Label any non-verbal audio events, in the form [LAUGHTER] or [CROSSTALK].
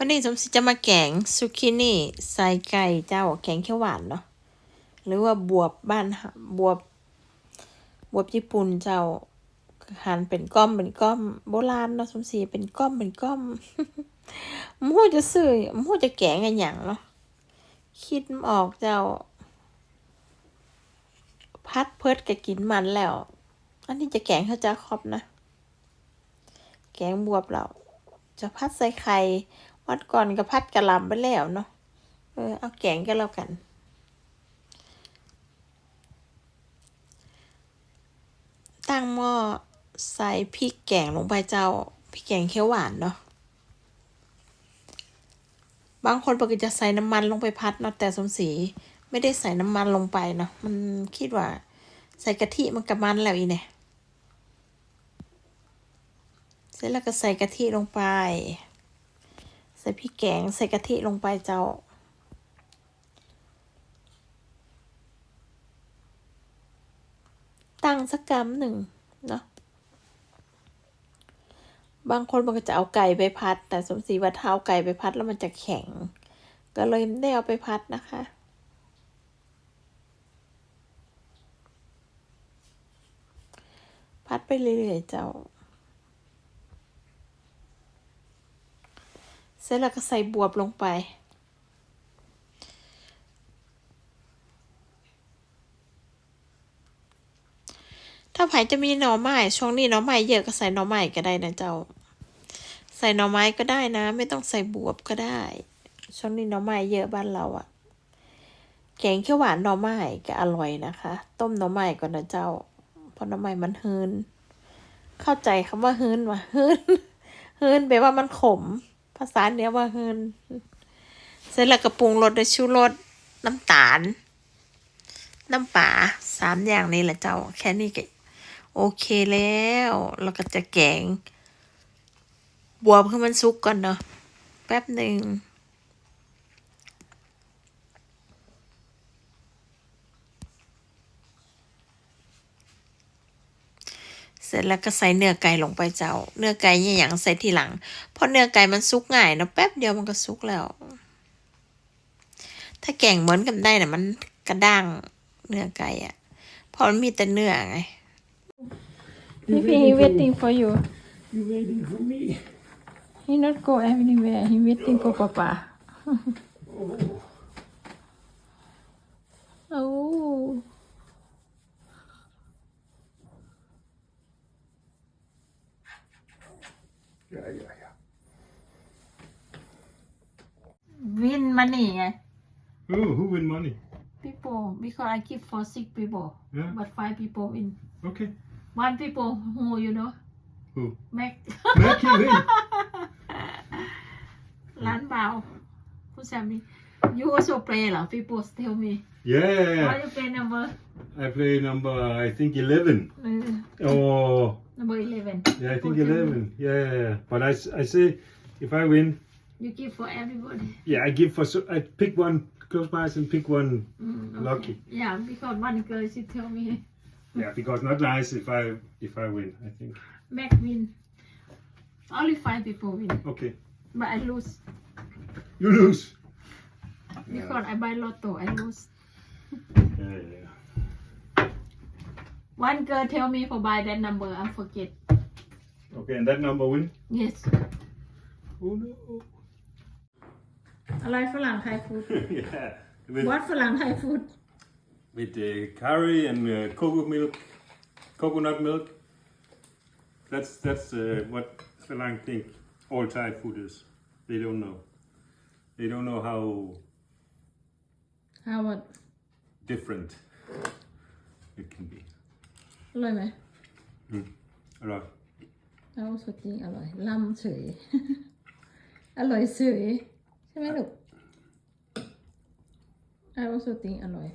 วันนี้สมศรีจะมาแกงซุกินี่ใส่ไก่เจ้าแกงเขียวหวานเนาะหรือว่าบวบบ้านบวบบวบญี่ปุ่นเจ้าหั่นเป็นก้อมเป็นก้อมโบราณเนาะสมศรีเป็นก้อมเป็นก้อมมหูจะซื้อมหูจะแกงกันอย่างเนาะคิดออกเจ้า พัดเพิดก็กินมันแล้ว อันนี้จะแกงข้าวจ้าครอบนะ แกงบวบเราจะพัดใส่ไข่ วัดก่อนก็พัดกระลำไปแล้วเนาะเออเอาแกงกันแล้วกัน ตั้งหม้อใส่พริกแกงลงไปเจ้าพริกแกงเขียวหวานเนาะบางคนปกติจะใส่น้ำมันลงไปพัดเนาะแต่สมศรีไม่ได้ใส่น้ำมันลงไปเนาะมันคิดว่า ใส่กะทิมันกับมันแล้วอีเนี่ยเสร็จแล้วก็ใส่กะทิลงไป ใส่พริกแกงใส่กะทิลงไปเจ้า ตั้งสักกำหนึ่งเนาะบางคนมันก็จะเอาไก่ไปพัด แต่สมศรีว่าถ้าเอาไก่ไปพัดแล้วมันจะแข็ง ก็เลยไม่ได้เอาไปพัดนะคะพัดไปเรื่อยๆเจ้า สร็จแล้วก็ใส่บวบลงไป ถ้าไผ่จะมีหน่อไม้ช่วงนี้หน่อไม้เยอะก็ใส่หน่อไม้ก็ได้นะเจ้า ใส่หน่อไม้ก็ได้นะ ไม่ต้องใส่บวบก็ได้ ช่วงนี้หน่อไม้เยอะบ้านเราอะแกงเขียวหวานหน่อไม้ก็อร่อยนะคะ ต้มหน่อไม้ก่อนนะเจ้า เพราะหน่อไม้มันฮืนเข้าใจคำว่าฮืนว่าฮืนฮืนแปลว่ามันขม ภาษาเหนือว่าเฮินเสร็จแล้วก็ปรุงรสด้วยชูรสน้ำตาล น้ำปลาสามอย่างนี้แหละเจ้า แค่นี้ก็โอเคแล้วเราก็จะแกง บวบให้มันสุกก่อนเนาะแป๊บหนึ่ง เสร็จแล้วก็ใส่เนื้อไก่ลงไปเจ้า เนื้อไก่เนี่ยอย่างใส่ทีหลัง เพราะเนื้อไก่มันสุกง่ายเนาะแป๊บเดียวมันก็สุกแล้ว ถ้าแกงเหมือนกันได้น่ะมันกระด้างเนื้อไก่อะเพราะมันมีแต่เนื้อไง Maybe he waiting for you. You waiting for me? He not go anywhere. He waiting for Papa. Yeah, yeah, yeah. win money ไง Oh, who win money? people because I give for six people Yeah. but five people win Okay. one people who you know Who? Mac Mac, you win. [LAUGHS] ร้านเบาคุณแซมมี่ you also play เหรอ people tell me Yeah. why you play number I play number, I think 11. Oh. Number 11. Yeah, I think 11. Yeah, yeah, yeah. But I, I say, if I win. You give for everybody. Yeah, I give for, so I pick one close eyes and pick one mm, okay. lucky. Yeah, because one girl, she tell me. [LAUGHS] yeah, because not nice if I, if I win, I think. Mac win. Only five people win. Okay. But I lose. You lose? Because yeah. I buy lotto, I lose. yeah, yeah. one girl tell me for buy that number I forget Okay, and that number win? yes Oh no. อะไรฝรั่งไทยฟูด [LAUGHS] yeah. With, วัดฝรั่งไทยฟูด with uh, curry and uh, cocoa milk, coconut milk. That's that's uh, what Sri Lanka think all Thai food is. They don't know. They don't know how how what different it can be. อร่อยไหม Alright. เอาสดจริงอร่อยล่ำเฉย อร่อยเฉยใช่ไหมลูกเอาสดจริงอร่อย